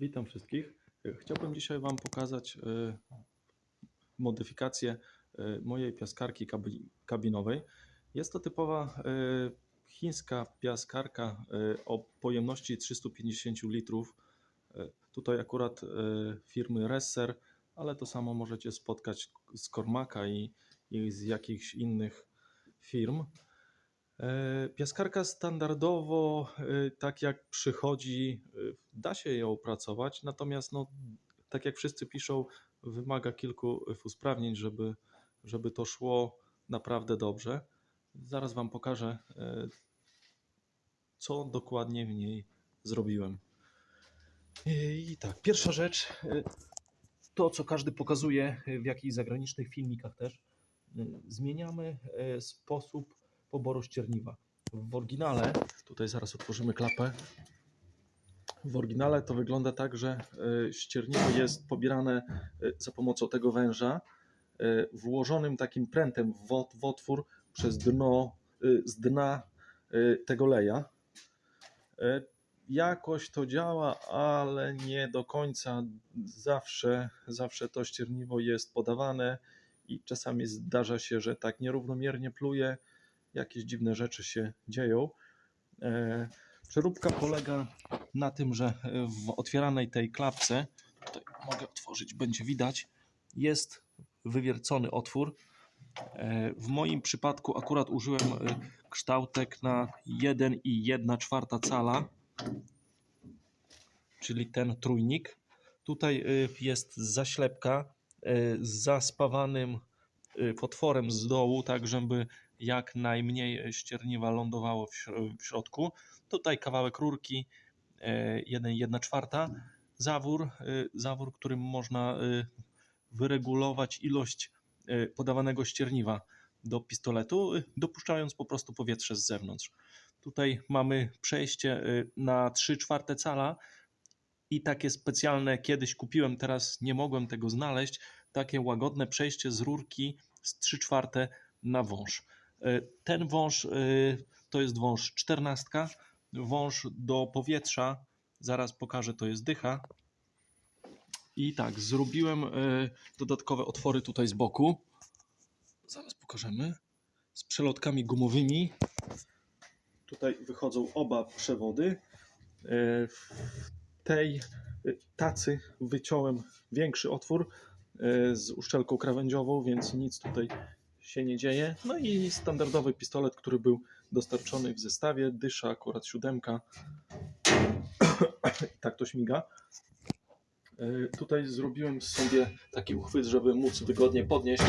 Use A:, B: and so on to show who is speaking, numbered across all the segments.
A: Witam wszystkich. Chciałbym dzisiaj Wam pokazać e, modyfikację e, mojej piaskarki kabi- kabinowej. Jest to typowa e, chińska piaskarka o pojemności 350 litrów. Tutaj akurat firmy Resser, ale to samo możecie spotkać z Kormaka i, i z jakichś innych firm. E, Piaskarka standardowo, e, tak jak przychodzi, e, da się ją opracować, natomiast no, tak jak wszyscy piszą, wymaga kilku usprawnień, żeby, żeby to szło naprawdę dobrze. Zaraz Wam pokażę, co dokładnie w niej zrobiłem. I tak, pierwsza rzecz, to co każdy pokazuje w jakichś zagranicznych filmikach też, zmieniamy sposób poboru ścierniwa. W oryginale, tutaj zaraz otworzymy klapę. W oryginale to wygląda tak, że ścierniwo jest pobierane e, za pomocą tego węża, e, włożonym takim prętem w ot- w otwór przez dno, z dna tego leja. Jakoś to działa, ale nie do końca. Zawsze, zawsze to ścierniwo jest podawane i czasami zdarza się, że tak nierównomiernie pluje jakieś dziwne rzeczy się dzieją. E, Przeróbka polega na tym, że w otwieranej tej klapce, tutaj mogę otworzyć, będzie widać, jest wywiercony otwór. E, W moim przypadku akurat użyłem e, kształtek na 1 i 1 czwarta cala, czyli ten trójnik. Tutaj jest zaślepka z zaspawanym potworem z dołu, tak żeby jak najmniej ścierniwa lądowało w, śro- w środku. Tutaj kawałek rurki, 1, 1 czwarta, zawór, e, zawór, którym można e, wyregulować ilość e, podawanego ścierniwa do pistoletu, e, dopuszczając po prostu powietrze z zewnątrz. Tutaj mamy przejście e, na 3 czwarte cala i takie specjalne kiedyś kupiłem, teraz nie mogłem tego znaleźć, takie łagodne przejście z rurki z 3 czwarte na wąż. E, Ten wąż e, to jest wąż 14, wąż do powietrza, zaraz pokażę, to jest dycha. I tak, zrobiłem e, dodatkowe otwory tutaj z boku. Zaraz pokażemy. Z przelotkami gumowymi. Tutaj wychodzą oba przewody. W tej tacy wyciąłem większy otwór z uszczelką krawędziową, więc nic tutaj się nie dzieje. No i standardowy pistolet, który był dostarczony w zestawie, dysza akurat siódemka. tak to śmiga. E, Tutaj zrobiłem sobie taki uchwyt, żeby móc wygodnie podnieść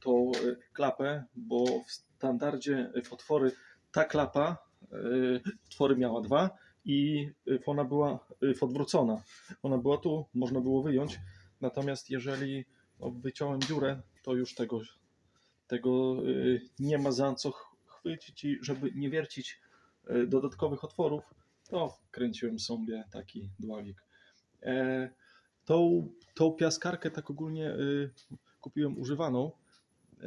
A: tą e, klapę, bo w standardzie w otwory ta klapa, e, otwory miała dwa i e, ona była e, odwrócona. Ona była tu, można było wyjąć, natomiast jeżeli no, wyciąłem dziurę, to już tego, tego e, nie ma za co ch- chwycić i żeby nie wiercić e, dodatkowych otworów, to kręciłem sobie taki dławik. E, Tą, tą piaskarkę tak ogólnie y, kupiłem używaną. E,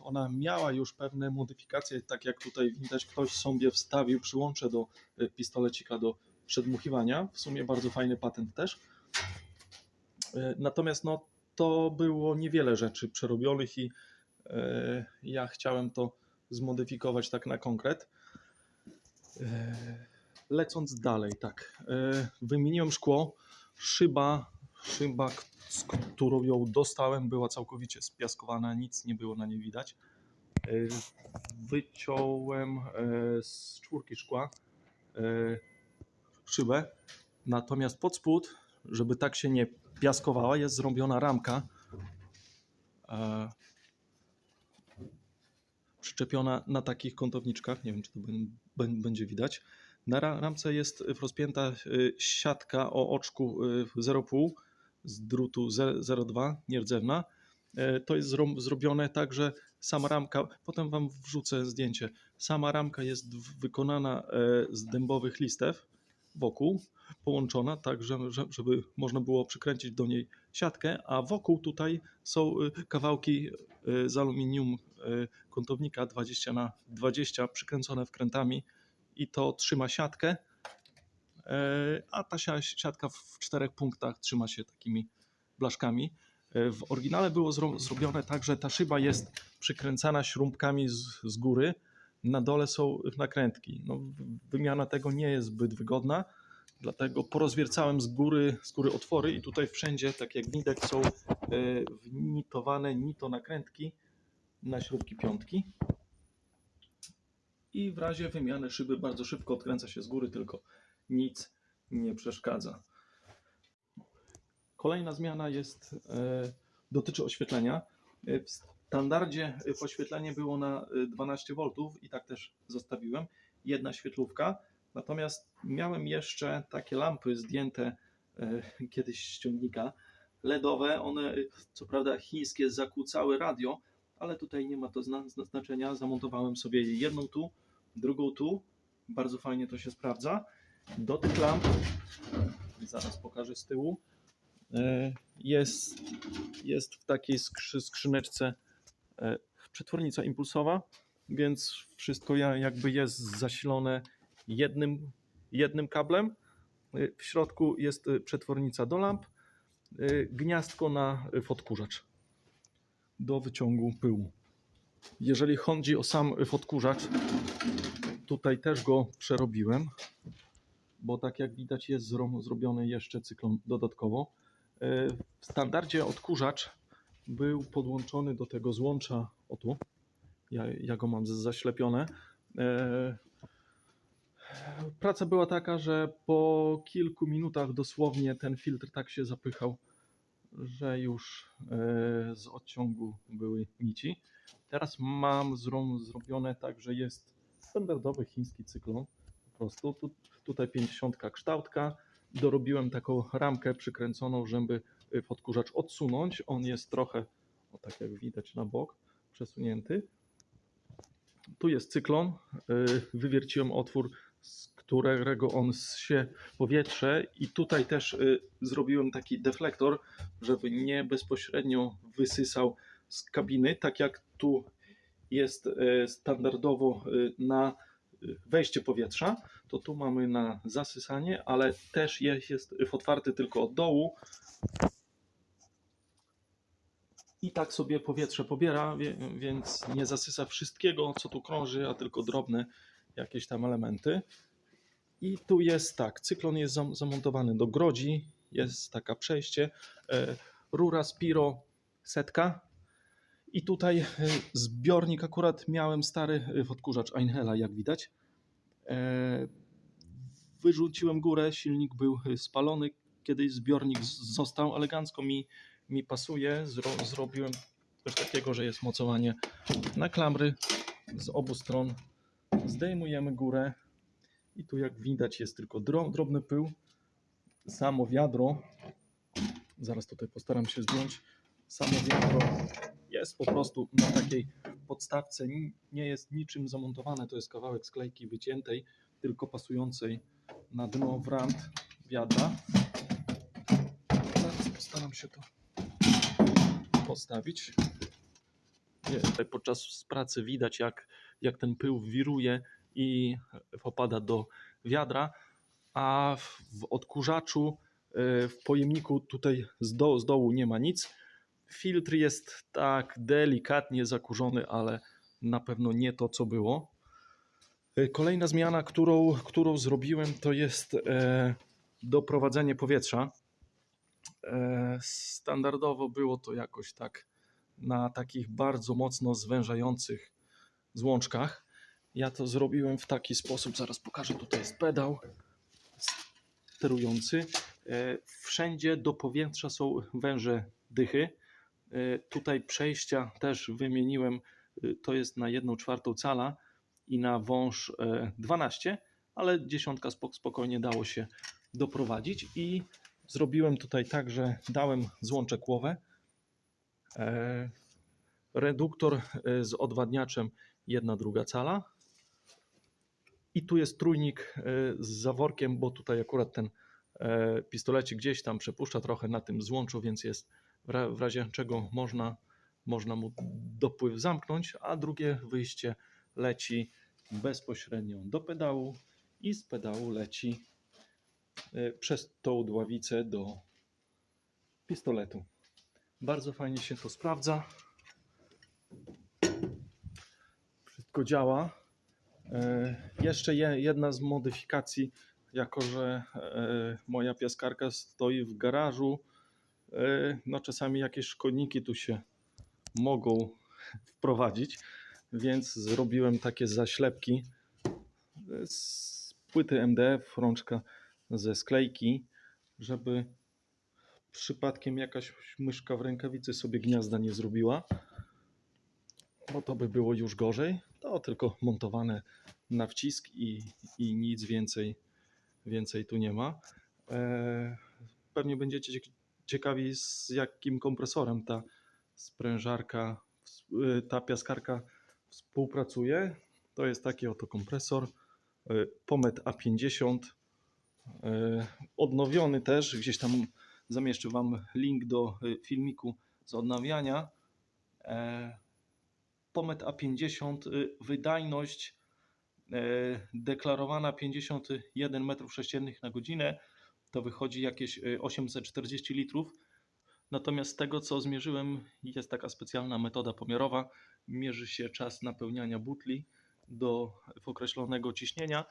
A: Ona miała już pewne modyfikacje, tak jak tutaj widać, ktoś sobie wstawił przyłącze do y, pistolecika do przedmuchiwania. W sumie bardzo fajny patent też. E, Natomiast no, to było niewiele rzeczy przerobionych i ja chciałem to zmodyfikować tak na konkret. E, Lecąc dalej, tak. e, Wymieniłem szkło. Szyba, szyba, z którą ją dostałem, była całkowicie spiaskowana, nic nie było na niej widać. E, Wyciąłem e, z czwórki szkła e, szybę, natomiast pod spód, żeby tak się nie piaskowała, jest zrobiona ramka e, przyczepiona na takich kątowniczkach. Nie wiem, czy to bę- bę- będzie widać. Na ra- ramce jest rozpięta y, siatka o oczku y, 0,5 z drutu ze- 0,2 nierdzewna. E, To jest zro- zrobione tak, że sama ramka, potem wam wrzucę zdjęcie, sama ramka jest wykonana e, z dębowych listew wokół, połączona tak, że- że- żeby można było przykręcić do niej siatkę, a wokół tutaj są y, kawałki y, z aluminium y, kątownika 20 na 20 przykręcone wkrętami i to trzyma siatkę. E, A ta sia- siatka w czterech punktach trzyma się takimi blaszkami. E, W oryginale było zro- zrobione tak, że ta szyba jest przykręcana śrubkami z, z góry. Na dole są nakrętki. No, wymiana tego nie jest zbyt wygodna, dlatego porozwiercałem z góry, z góry otwory i tutaj wszędzie, tak jak widać, są wnitowane nito nakrętki na śrubki piątki. I w razie wymiany szyby bardzo szybko odkręca się z góry, tylko nic nie przeszkadza. Kolejna zmiana jest, e, dotyczy oświetlenia. E, W standardzie e, oświetlenie było na e, 12 V i tak też zostawiłem. Jedna świetlówka. Natomiast miałem jeszcze takie lampy zdjęte e, kiedyś z ściągnika LEDowe. One, e, co prawda, chińskie zakłócały radio, ale tutaj nie ma to zna- zna- znaczenia. Zamontowałem sobie jedną tu, drugą tu. Bardzo fajnie to się sprawdza. Do tych lamp, zaraz pokażę z tyłu, e, jest, jest w takiej skrzy, skrzyneczce e, przetwornica impulsowa, więc wszystko ja- jakby jest zasilone jednym, jednym kablem. E, W środku jest przetwornica do lamp, gniazdko na e, odkurzacz do wyciągu pyłu. Jeżeli chodzi o sam odkurzacz, tutaj też go przerobiłem, bo tak jak widać jest zro- zrobiony jeszcze cyklon dodatkowo. E, W standardzie odkurzacz był podłączony do tego złącza, o tu, ja, ja go mam zaślepione. E, Praca była taka, że po kilku minutach dosłownie ten filtr tak się zapychał, że już e, z odciągu były nici. Teraz mam zro- zrobione tak, że jest standardowy chiński cyklon. Po prostu tu, tutaj 50 kształtka. Dorobiłem taką ramkę przykręconą, żeby y, odkurzacz odsunąć. On jest trochę, o tak jak widać na bok, przesunięty. Tu jest cyklon. y, Wywierciłem otwór, z którego on się powietrze i tutaj też y, zrobiłem taki deflektor, żeby nie bezpośrednio wysysał z kabiny, tak jak tu jest y, standardowo y, na wejście powietrza, to tu mamy na zasysanie, ale też jest, jest otwarty tylko od dołu. I tak sobie powietrze pobiera, więc nie zasysa wszystkiego, co tu krąży, a tylko drobne jakieś tam elementy. I tu jest tak, cyklon jest zam- zamontowany do grodzi, jest taka przejście, e, rura Spiro setka i tutaj e, zbiornik, akurat miałem stary e, odkurzacz Einhela, jak widać. Wyrzuciłem górę, silnik był spalony, kiedyś zbiornik został, elegancko mi, mi pasuje. Zro, zrobiłem coś takiego, że jest mocowanie na klamry z obu stron. Zdejmujemy górę i tu jak widać jest tylko dro, drobny pył. Samo wiadro, zaraz tutaj postaram się zdjąć, samo wiadro jest po prostu na takiej podstawce, ni- nie jest niczym zamontowane, to jest kawałek sklejki wyciętej, tylko pasującej na dno w rant wiadra. Zaraz postaram się to postawić. Tutaj podczas pracy widać jak, jak ten pył wiruje i opada do wiadra, a w, odkurzaczu, e, w pojemniku tutaj z, do, z dołu nie ma nic. Filtr jest tak delikatnie zakurzony, ale na pewno nie to, co było. E, Kolejna zmiana, którą, którą zrobiłem, to jest e, doprowadzenie powietrza. E, standardowo było to jakoś tak na takich bardzo mocno zwężających złączkach. Ja to zrobiłem w taki sposób, zaraz pokażę, tutaj jest pedał sterujący. E, Wszędzie do powietrza są węże dychy. E, Tutaj przejścia też wymieniłem, e, to jest na 1 czwartą cala i na wąż e, 12, ale dziesiątka spok- spokojnie dało się doprowadzić i zrobiłem tutaj tak, że dałem złącze kłowe, e, reduktor z odwadniaczem jedna druga cala i tu jest trójnik e, z zaworkiem, bo tutaj akurat ten e, pistolecik gdzieś tam przepuszcza trochę na tym złączu, więc jest w ra- w razie czego można, można mu dopływ zamknąć, a drugie wyjście leci bezpośrednio do pedału i z pedału leci e, przez tą dławicę do pistoletu. Bardzo fajnie się to sprawdza. Wszystko działa. E, Jeszcze je- jedna z modyfikacji, jako że e, moja piaskarka stoi w garażu, e, no czasami jakieś szkodniki tu się mogą wprowadzić, więc zrobiłem takie zaślepki z płyty MDF, rączka ze sklejki, żeby przypadkiem jakaś myszka w rękawicy sobie gniazda nie zrobiła, bo to by było już gorzej. To tylko montowane na wcisk i, i nic więcej, więcej tu nie ma. E, pewnie będziecie cie- ciekawi z jakim kompresorem ta sprężarka, y, ta piaskarka współpracuje. To jest taki oto kompresor y, Pomet A50. y, Odnowiony też, gdzieś tam zamieszczę Wam link do y, filmiku z odnawiania. Pomet A50, y, wydajność e, deklarowana 51 m3 na godzinę, to wychodzi jakieś y, 840 litrów. Natomiast z tego co zmierzyłem, jest taka specjalna metoda pomiarowa. Mierzy się czas napełniania butli do określonego ciśnienia.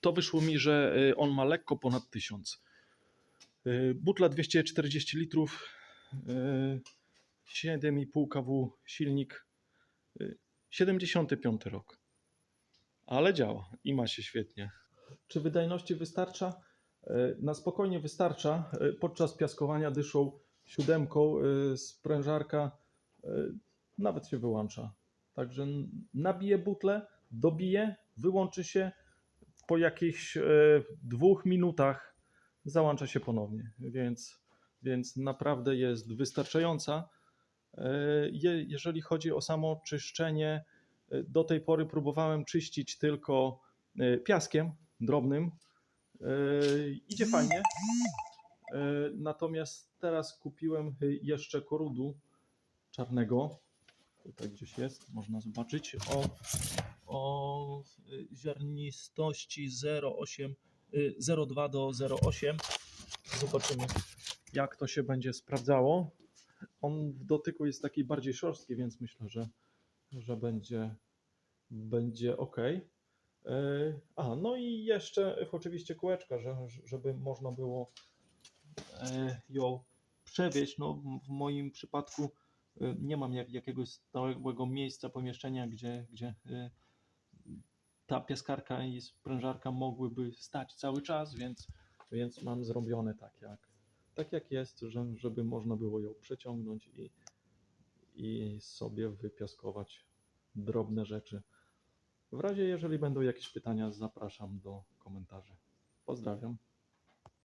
A: To wyszło mi, że y, on ma lekko ponad 1000. Y, Butla 240 litrów, y, 7,5 kW silnik, y, 75 rok. Ale działa i ma się świetnie. Czy wydajności wystarcza? Y, Na spokojnie wystarcza. Y, Podczas piaskowania dyszą siódemką y, sprężarka nawet się wyłącza. Także nabije butlę, dobije, wyłączy się. Po jakichś e, dwóch minutach załącza się ponownie, więc, więc naprawdę jest wystarczająca. E, je, jeżeli chodzi o samo czyszczenie, e, do tej pory próbowałem czyścić tylko e, piaskiem drobnym. Idzie fajnie. Natomiast teraz kupiłem jeszcze korudu czarnego. Tutaj gdzieś jest, można zobaczyć. O, o ziarnistości 0,8, y, 0,2 do 0,8. Zobaczymy, jak to się będzie sprawdzało. On w dotyku jest taki bardziej szorstki, więc myślę, że, że będzie, będzie ok. A, no i jeszcze oczywiście kółeczka, że, żeby można było e, ją przewieźć. No, w moim przypadku y, nie mam jak, jakiegoś stałego miejsca, pomieszczenia, gdzie, gdzie ta piaskarka i sprężarka mogłyby stać cały czas, więc, więc mam zrobione tak jak, tak jak jest, że, żeby można było ją przeciągnąć i, i sobie wypiaskować drobne rzeczy. W razie jeżeli będą jakieś pytania, zapraszam do komentarzy. Pozdrawiam.